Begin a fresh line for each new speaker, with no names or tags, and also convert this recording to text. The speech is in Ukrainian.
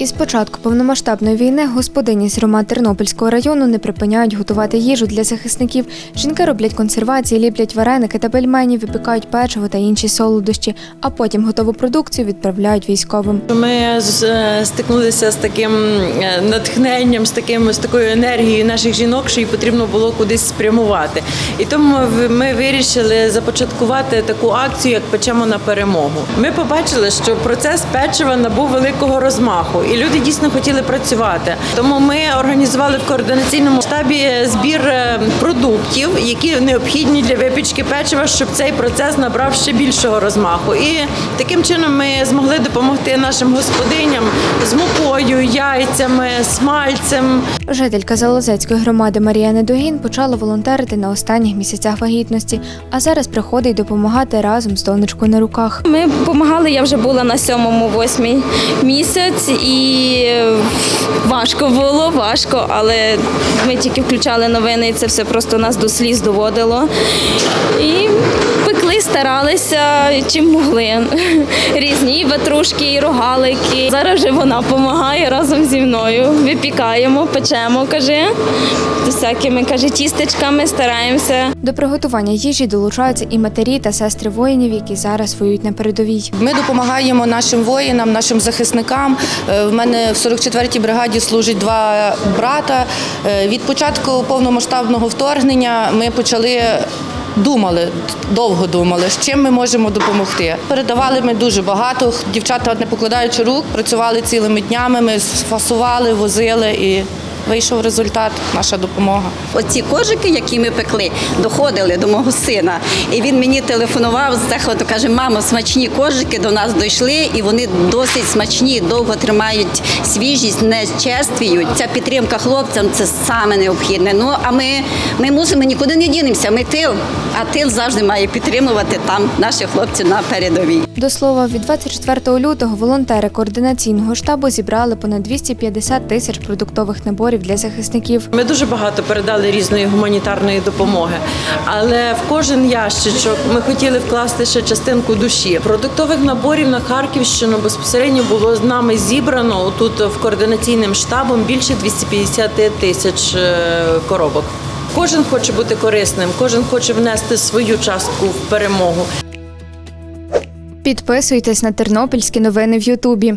Із початку повномасштабної війни господині з громад Тернопільського району не припиняють готувати їжу для захисників. Жінки роблять консервації, ліплять вареники та пельмені, випікають печиво та інші солодощі, а потім готову продукцію відправляють військовим.
Ми е, стикнулися з таким е, натхненням, з таким з такою енергією наших жінок, що їй потрібно було кудись спрямувати. І тому ми вирішили започаткувати таку акцію, як печемо на перемогу. Ми побачили, що процес печива набув великого розмаху, і люди дійсно хотіли працювати. Тому ми організували в координаційному штабі збір е, продуктів, які необхідні для випічки печива, щоб цей процес набрав ще більшого розмаху. І таким чином ми змогли допомогти нашим господиням з мукою, яйцями, смальцем.
Жителька Залозецької громади Марія Недогін почала волонтерити на останніх місяцях вагітності, а зараз приходить допомагати разом з донечкою на руках.
Ми допомагали, я вже була на сьомому, восьмий місяць, і е, важко було, важко, але ми тільки включали новини, і це все просто нас до сліз доводило. Старалися чим могли. Різні і ватрушки, і рогалики. Зараз вже вона допомагає разом зі мною. Випікаємо, печемо, каже, з всякими каже, тістечками стараємося.
До приготування їжі долучаються і матері та сестри воїнів, які зараз воюють на передовій.
Ми допомагаємо нашим воїнам, нашим захисникам. Е, В мене в 44-й бригаді служить два брата. Е, Від початку повномасштабного вторгнення ми почали. Думали, довго думали, з чим ми можемо допомогти. Передавали ми дуже багато. Дівчата, не покладаючи рук, працювали цілими днями. Ми фасували, возили і вийшов результат, наша допомога.
Оці кожики, які ми пекли, доходили до мого сина. І він мені телефонував з захвату, каже: мамо, смачні кожики до нас дійшли, і вони досить смачні, довго тримають свіжість, не черствіють. Ця підтримка хлопцям це саме необхідне. Ну а ми, ми мусимо нікуди не дінемося. Ми тил, а тил завжди має підтримувати там наших хлопців на передовій.
До слова, від 24 лютого волонтери координаційного штабу зібрали понад 250 тисяч продуктових наборів для захисників.
Ми дуже багато передали різної гуманітарної допомоги, але в кожен ящичок ми хотіли вкласти ще частинку душі. Продуктових наборів на Харківщину безпосередньо було з нами зібрано тут в координаційним штабом більше 250 тисяч е, коробок. Кожен хоче бути корисним, кожен хоче внести свою частку в перемогу.
Підписуйтесь на тернопільські новини в Ютубі.